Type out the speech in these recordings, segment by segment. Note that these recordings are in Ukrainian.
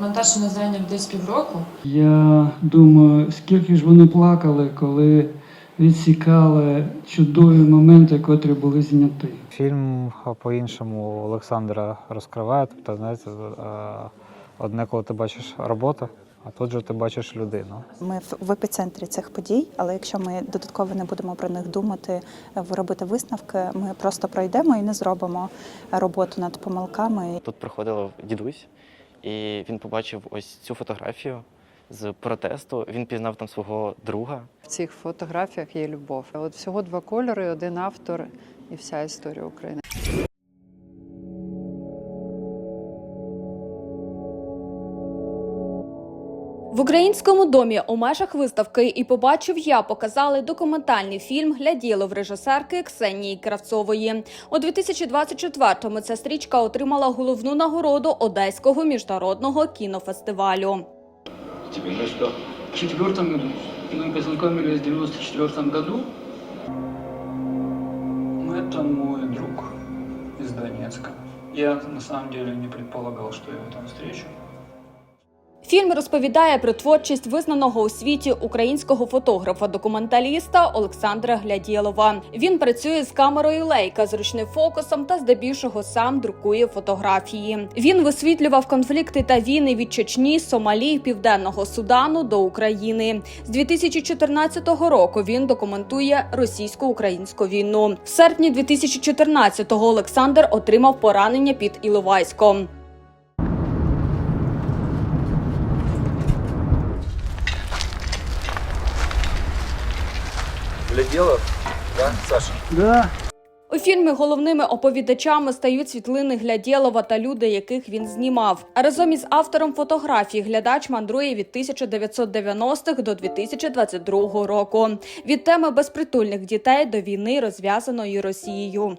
Нас зайняв десь півроку. Я думаю, скільки ж вони плакали, коли відсікали чудові моменти, котрі були зняті. Фільм по-іншому Олександра розкриває. Тобто, знаєте, е, одне, коли ти бачиш роботу, а тут же ти бачиш людину. Ми в- епіцентрі цих подій, але якщо ми додатково не будемо про них думати, е, робити висновки, ми просто пройдемо і не зробимо роботу над помилками. Тут приходив дідусь, і він побачив ось цю фотографію з протесту. Він пізнав там свого друга. В цих фотографіях є любов. От всього два кольори, один автор і вся історія України. В українському домі у межах виставки і побачив я показали документальний фільм гляділов режисерки Ксенії Кравцової. У 2024-му ця стрічка отримала головну нагороду Одеського міжнародного кінофестивалю. В 94 году. Мы познакомились в 94 году. Ну, Это мой друг из Донецка. Я на самом деле не предполагал, что я его там встречу. Фільм розповідає про творчість визнаного у світі українського фотографа-документаліста Олександра Глядєлова. Він працює з камерою Лейка з ручним фокусом та здебільшого сам друкує фотографії. Він висвітлював конфлікти та війни від Чечні, Сомалі, Південного Судану до України. З 2014 року він документує російсько-українську війну. В серпні 2014-го Олександр отримав поранення під Іловайськом. Да. У фільмі головними оповідачами стають світлини Глядєлова та люди, яких він знімав. А разом із автором фотографій глядач мандрує від 1990-х до 2022 року. Від теми безпритульних дітей до війни, розв'язаної Росією.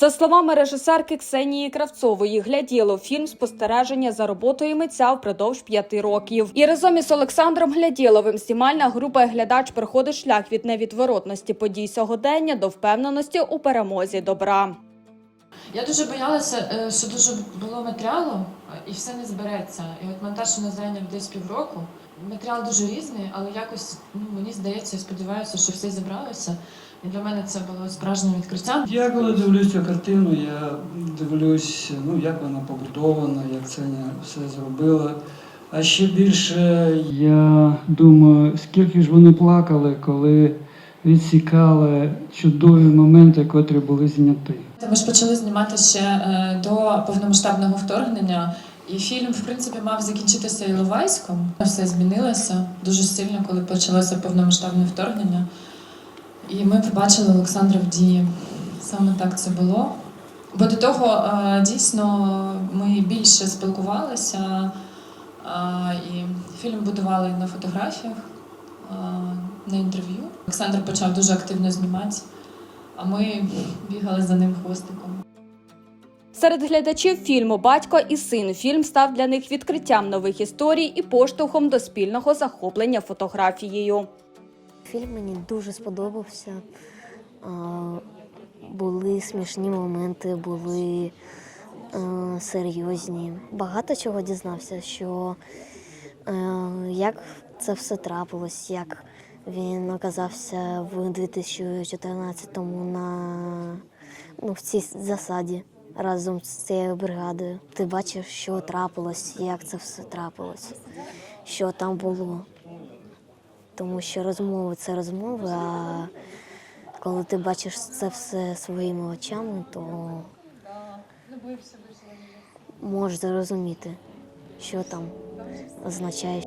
За словами режисерки Ксенії Кравцової, гляділо фільм спостереження за роботою митця впродовж п'яти років. І разом із Олександром Гляділовим знімальна група глядач проходить шлях від невідворотності подій сьогодення до впевненості у перемозі добра. Я дуже боялася, е, що дуже було матеріалу і все не збереться. І от монтаж у нас зайняв десь півроку. Матеріал дуже різний, але якось ну, мені здається, сподіваюся, що все зібралося. І для мене це було справжнім відкриттям. Я коли дивлюсь цю картину, я дивлюсь, ну як вона побудована, як це все зробила. А ще більше я думаю, скільки ж вони плакали, коли відсікали чудові моменти, котрі були зняті. Ми ж почали знімати ще е, до повномасштабного вторгнення, і фільм, в принципі, мав закінчитися Іловайськом. Все змінилося дуже сильно, коли почалося повномасштабне вторгнення. І ми побачили Олександра в дії. Саме так це було. Бо до того е, дійсно ми більше спілкувалися, е, і фільм будували на фотографіях, е, на інтерв'ю. Олександр почав дуже активно знімати, а ми бігали за ним хвостиком. Серед глядачів фільму Батько і син фільм став для них відкриттям нових історій і поштовхом до спільного захоплення фотографією. Фільм мені дуже сподобався. Були смішні моменти, були е, серйозні. Багато чого дізнався, що е, як це все трапилось, як він оказався в 2014-му на ну, в цій засаді разом з цією бригадою. Ти бачиш, що трапилось, як це все трапилось, що там було тому що розмови це розмови, а коли ти бачиш це все своїми очами, то можеш зрозуміти, що там означає.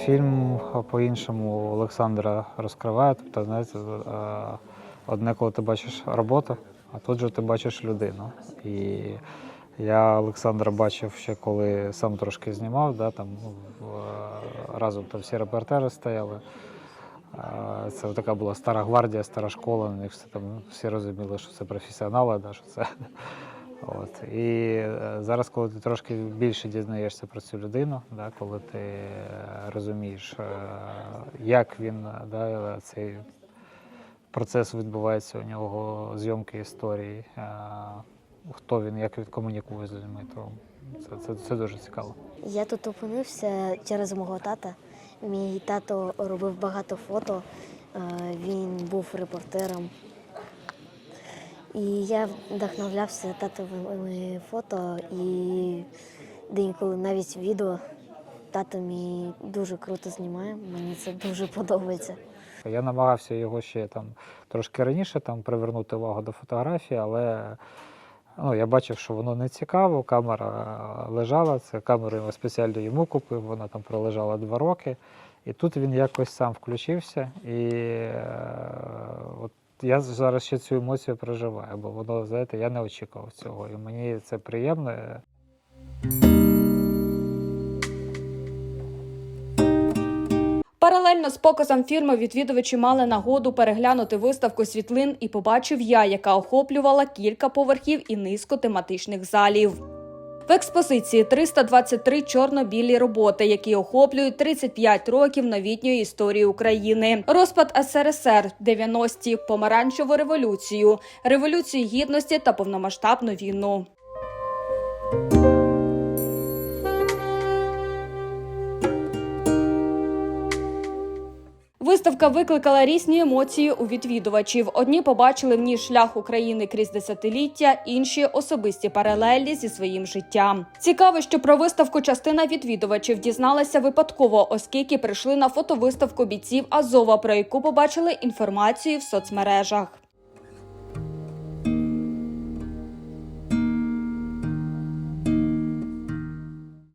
Фільм по-іншому Олександра розкриває. Тобто, знаєте, е, одне, коли ти бачиш роботу, а тут же ти бачиш людину. І я Олександра бачив ще коли сам трошки знімав, да, там, ну, в- разом там всі репортери стояли. Е, Це така була стара гвардія, стара школа. У них все там ну, всі розуміли, що це професіонали, да, що це. От. І е, зараз, коли ти трошки більше дізнаєшся про цю людину, да, коли ти е, розумієш, е, як він е, да, цей процес відбувається у нього зйомки історії, е, хто він, як він комунікує з людьми, то це, це, це дуже цікаво. Я тут опинився через мого тата. Мій тато робив багато фото, е, він був репортером. І я вдохновлявся татовими фото і деяколи навіть відео. Тато мій дуже круто знімає, мені це дуже подобається. Я намагався його ще там трошки раніше там привернути увагу до фотографії, але ну, я бачив, що воно не цікаво. Камера лежала, це камеру я спеціально йому купив, вона там пролежала два роки. І тут він якось сам включився. І е, от я зараз ще цю емоцію проживаю, бо воно, знаєте, я не очікував цього. І мені це приємно. Паралельно з показом фільму відвідувачі мали нагоду переглянути виставку світлин і побачив я, яка охоплювала кілька поверхів і низку тематичних залів. В експозиції 323 чорно-білі роботи, які охоплюють 35 років новітньої історії України, розпад СРСР, 90-ті, помаранчеву революцію, революцію гідності та повномасштабну війну. Виставка викликала різні емоції у відвідувачів. Одні побачили в ній шлях України крізь десятиліття, інші особисті паралелі зі своїм життям. Цікаво, що про виставку частина відвідувачів дізналася випадково, оскільки прийшли на фотовиставку бійців Азова, про яку побачили інформацію в соцмережах.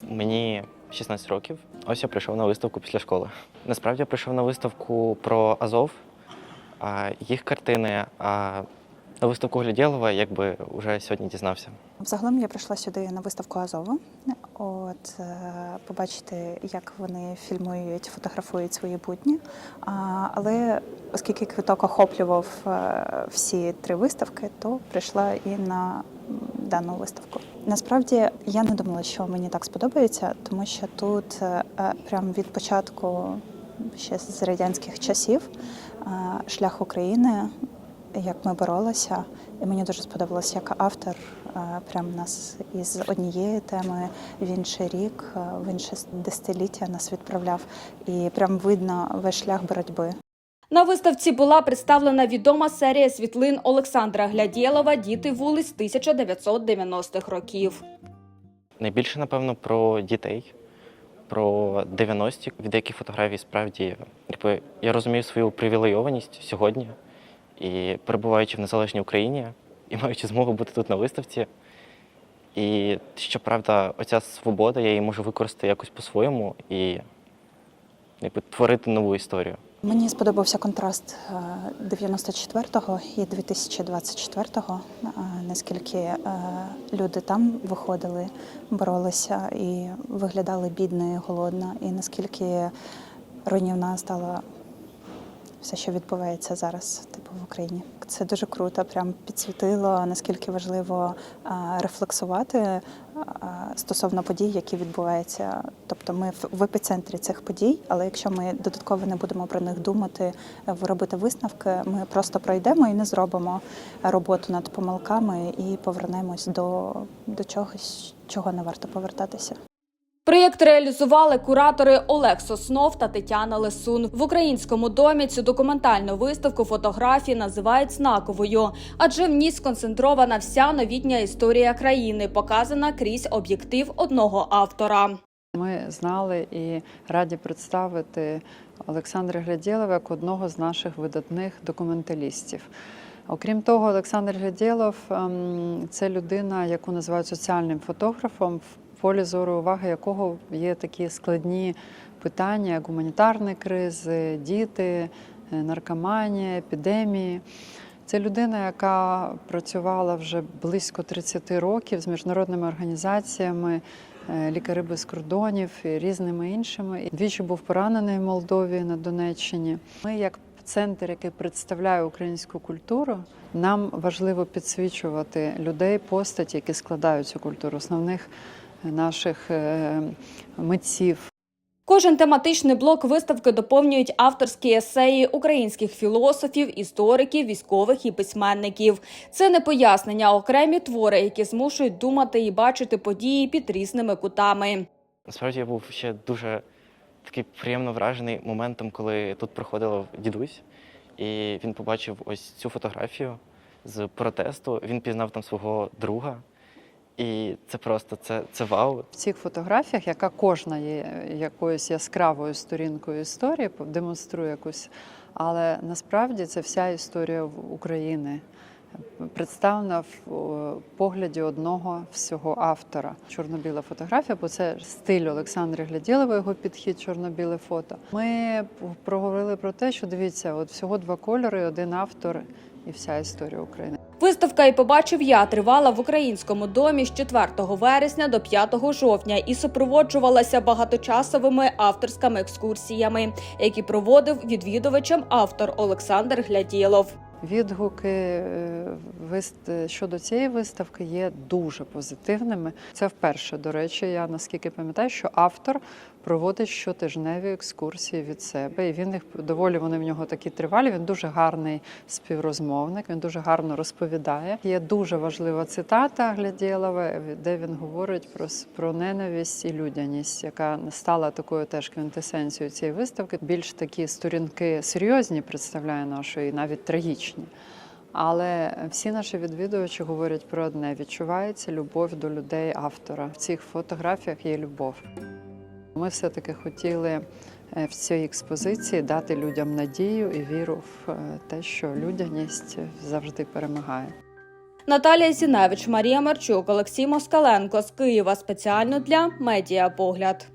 Мені 16 років. Ось я прийшов на виставку після школи. Насправді я прийшов на виставку про Азов, їх картини. А на виставку Глядєлова якби вже сьогодні дізнався. Взагалом я прийшла сюди на виставку Азова. От е, побачити, як вони фільмують, фотографують свої будні. Але оскільки квиток охоплював е, всі три виставки, то прийшла і на дану виставку. Насправді я не думала, що мені так сподобається, тому що тут е, прямо від початку ще з радянських часів е, шлях України як ми боролися. І мені дуже сподобалось, як автор е, прям нас із однієї теми в інший рік, в інше десятиліття нас відправляв. І прям видно весь шлях боротьби. На виставці була представлена відома серія світлин Олександра Глядєлова Діти вулиць 1990-х років. Найбільше, напевно, про дітей, про 90-ті, від яких фотографій справді я розумію свою привілейованість сьогодні. І перебуваючи в незалежній Україні і маючи змогу бути тут на виставці. І щоправда, оця свобода, я її можу використати якось по-своєму і якби, творити нову історію. Мені сподобався контраст е, 94-го і 2024-го, е, наскільки е, люди там виходили, боролися і виглядали бідно і голодно, і наскільки руйнівна стала все, що відбувається зараз, типу в Україні. Це дуже круто, прям підсвітило, наскільки важливо рефлексувати стосовно подій, які відбуваються. Тобто ми в- в епіцентрі цих подій, але якщо ми додатково не будемо про них думати, е, робити висновки, ми просто пройдемо і не зробимо роботу над помилками і повернемось до, до чогось, чого не варто повертатися. Проєкт реалізували куратори Олег Соснов та Тетяна Лесун. В українському домі цю документальну виставку фотографій називають знаковою, адже в ній сконцентрована вся новітня історія країни, показана крізь об'єктив одного автора. Ми знали і раді представити Олександра Глядєлова як одного з наших видатних документалістів. Окрім того, Олександр Глядєлов ем, це людина, яку називають соціальним фотографом, полі зору уваги якого є такі складні питання, як гуманітарні кризи, діти, е, наркоманія, епідемії. Це людина, яка працювала вже близько 30 років з міжнародними організаціями, е, лікари без кордонів і різними іншими. Двічі був поранений в Молдові на Донеччині. Ми, як центр, який представляє українську культуру, нам важливо підсвічувати людей, постаті, які складають цю культуру, основних наших е, митців, Кожен тематичний блок виставки доповнюють авторські есеї українських філософів, істориків, військових і письменників. Це не пояснення, а окремі твори, які змушують думати і бачити події під різними кутами. Насправді я був ще дуже такий приємно вражений моментом, коли тут проходив дідусь, і він побачив ось цю фотографію з протесту. Він пізнав там свого друга. І це просто це, це вау. В цих фотографіях, яка кожна є якоюсь яскравою сторінкою історії, демонструє якусь, але насправді це вся історія України. Представлена в погляді одного всього автора. Чорно-біла фотографія, бо це стиль Олександри Гляділової, його підхід чорно-біле фото. Ми проговорили про те, що дивіться, от всього два кольори, один автор і вся історія України. Виставка і побачив я тривала в українському домі з 4 вересня до 5 жовтня і супроводжувалася багаточасовими авторськими екскурсіями, які проводив відвідувачам автор Олександр Гляділов. Відгуки е, щодо цієї виставки є дуже позитивними. Це вперше, до речі, я наскільки пам'ятаю, що автор проводить щотижневі екскурсії від себе, і він їх доволі вони в нього такі тривалі. Він дуже гарний співрозмовник, він дуже гарно розповідає. Є дуже важлива цитата Глядєлова, де він говорить про, про ненависть і людяність, яка стала такою теж квінтесенцією цієї виставки. Більш такі сторінки серйозні представляє нашої, навіть трагічні. Але всі наші відвідувачі говорять про одне: відчувається любов до людей автора. В цих фотографіях є любов. Ми все-таки хотіли е, в цій експозиції дати людям надію і віру в е, те, що людяність завжди перемагає. Наталія Зіневич, Марія Марчук, Олексій Москаленко з Києва спеціально для Медіапогляд.